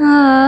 啊。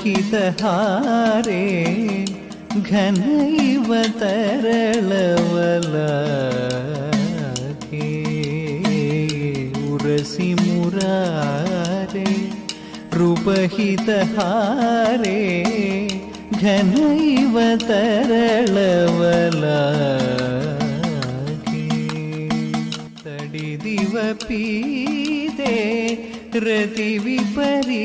ಹಿತಹಾರೆ ಘನ ಇವ ತರಳವಲ ಉರಸಿ ಮುರಾರೆ ರೂಪಹಿತಹಾರೆ ಘನ ಇವ ತರಳವಲ ತಡಿದಿವಪೀದೆ ರತಿ ವಿಪರೀದೆ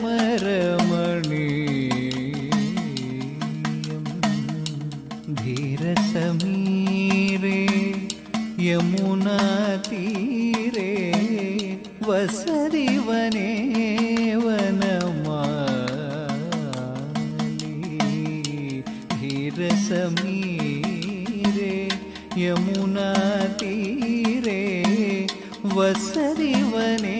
மீரே யமுனா தீரே வசதிவனே.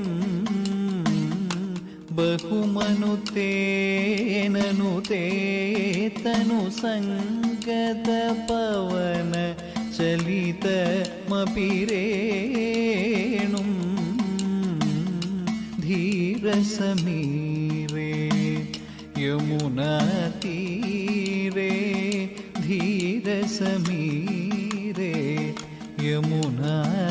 വാദയതേ മൃദുവേണും ബഹുമനുതേനനുതേ തനു സംഗത പവന ചലിതമപിരേണും ധീരസമീരേ യമുനാതീരേ ധീരസമീരേ യമുനാതീരേ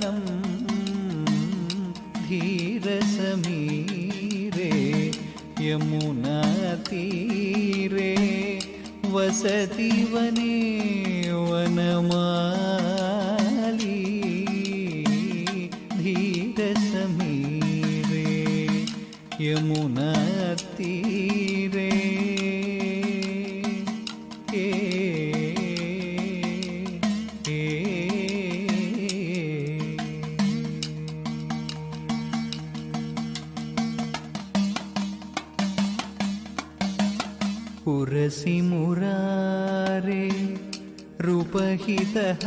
സമീരെ യമുനാ തീരെ വസതി വനേ വനമാലി ധീര സമീരെ യമുനാ തീരെ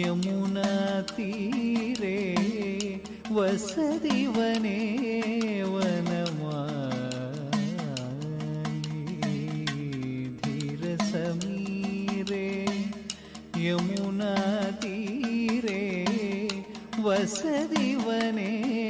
യമുനാ തീരേ വസതി വനേ വനമാലി ധീരസമീരേ യമുനാ തീരേ വസതി വനേ വനമാലി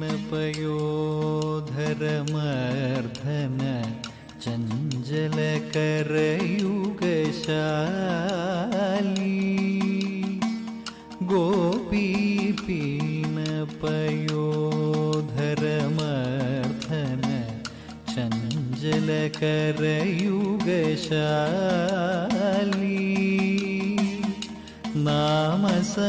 പയോധരമർദ്ധന ചഞ്ചലകരയുഗശാലി. ഗോപീപീന പയോധരമർദ്ധന ചഞ്ചലകരയുഗശാലി. നാമസമേതം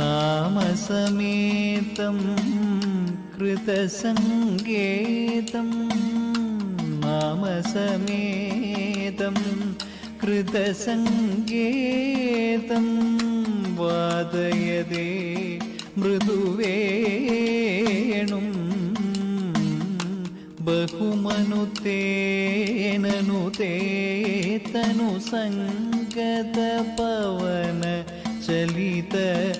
नामसमेतं कृतसङ्गेतं नामसमेतं कृतसङ्गेतं वादयदे मृदुवेणुं बहुमनुतेननुते तनुसङ्गतपवन चलितमपि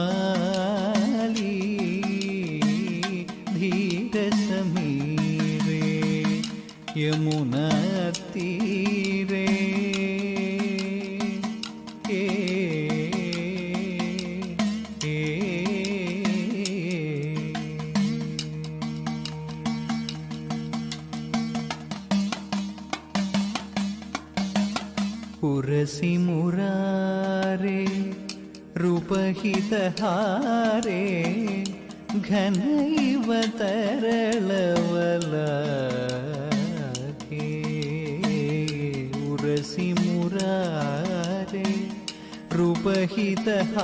മൗനമാലി ധീരസമീവേ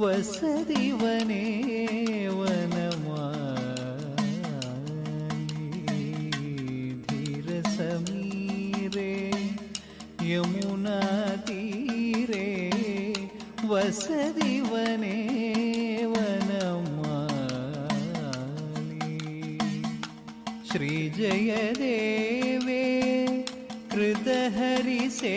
வசதி வனேவனமார சமீரே யமுனா தீரே வசதி வனேவனமாலி ஸ்ரீ ஜயதேவே கிருதஹரி சே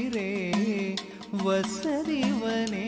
വസരിവനേ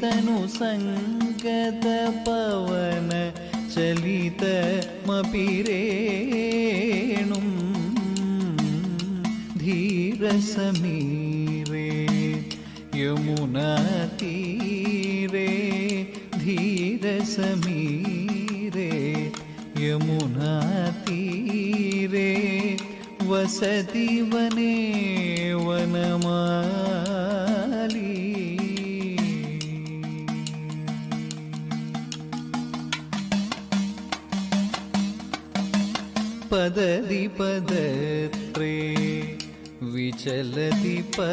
तनुसङ्गतपवन चलितमपि रेणुं धीरसमीरे यमुनातीरे धीरसमीरे यमुनातीरे वसति वने वनमाली പദതി പദത്രേ വിചലതി പ